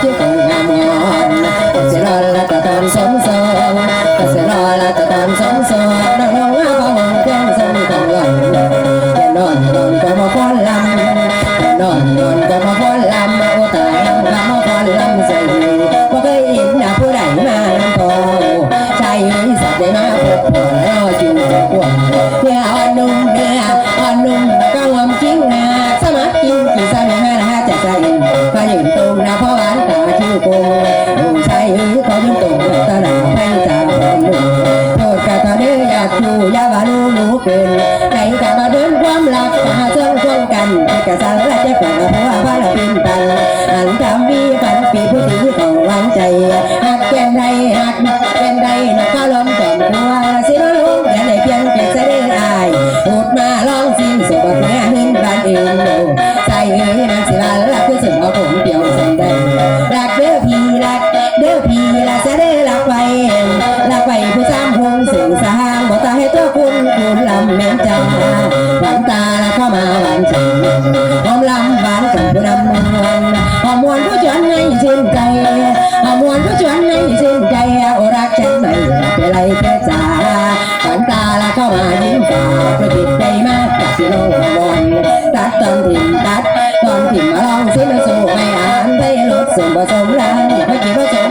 คงเอยู่ยาบานูหนูเกินไหนกะมาเดินความรักมาเชิงควงกันกะสันละเจ็บกะเพราะว่าพระละปินตันหันทำวีฝันปีผู้ตีของหวานใจหักแก้มใดหักแก้ใดนักก็ล้มจอมตัวสิน้ลุงอย่าได้เพียงแค่เสด็จอายพูดมาลองสิ้นสุดแม่เห็นบ้านเองใจเอ้ยนางสิลาละคือสึงเอาผมเดียวสันได้รักเด้อพี่รักเด้อพี่รักเสด็จรักไว้ มาหวานฉันหอมลำหวานกับผู้นำมวลหอมมวลผู้ชวนให้ชื่นใจหอมมวลผู้ชวนให้ชื่นใจโอรักฉันไม่เป็นไรแค่จ๋าหวานตาละเข้ามายิ้มฝาประดิษฐ์ใจมากกับสิโลบอลตัดตอนถิ่นตัดตอนถิ่นมาลองสิมาสู้ไม่อ่านไปลดส่วนผสมแล้วไม่คิดว่าจะ